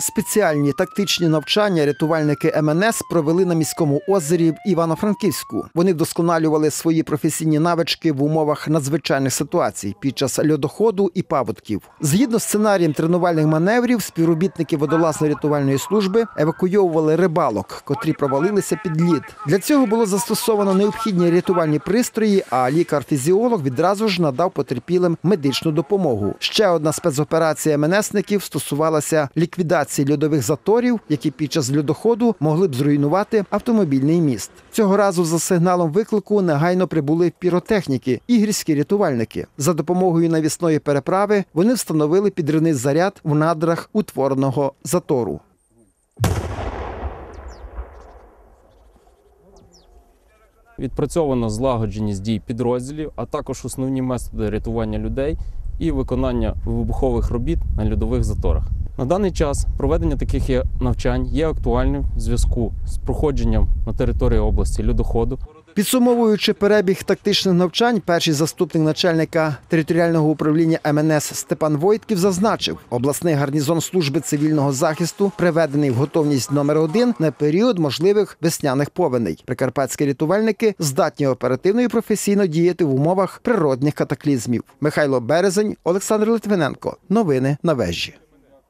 Спеціальні тактичні навчання рятувальники МНС провели на міському озері в Івано-Франківську. Вони вдосконалювали свої професійні навички в умовах надзвичайних ситуацій під час льодоходу і паводків. Згідно з сценарієм тренувальних маневрів, співробітники водолазно-рятувальної служби евакуйовували рибалок, котрі провалилися під лід. Для цього було застосовано необхідні рятувальні пристрої, а лікар-фізіолог відразу ж надав потерпілим медичну допомогу. Ще одна спецоперація МНСників стосувалася ліквідації льодових заторів, які під час льодоходу могли б зруйнувати автомобільний міст. Цього разу за сигналом виклику негайно прибули піротехніки і гірські рятувальники. За допомогою навісної переправи вони встановили підривний заряд в надрах утвореного затору. Відпрацьовано злагодженість дій підрозділів, а також основні методи рятування людей і виконання вибухових робіт на льодових заторах. На даний час проведення таких навчань є актуальним в зв'язку з проходженням на території області льодоходу. Підсумовуючи перебіг тактичних навчань, перший заступник начальника територіального управління МНС Степан Войтків зазначив, обласний гарнізон служби цивільного захисту приведений в готовність номер один на період можливих весняних повеней. Прикарпатські рятувальники здатні оперативно і професійно діяти в умовах природних катаклізмів. Михайло Березень, Олександр Литвиненко. Новини на вежі.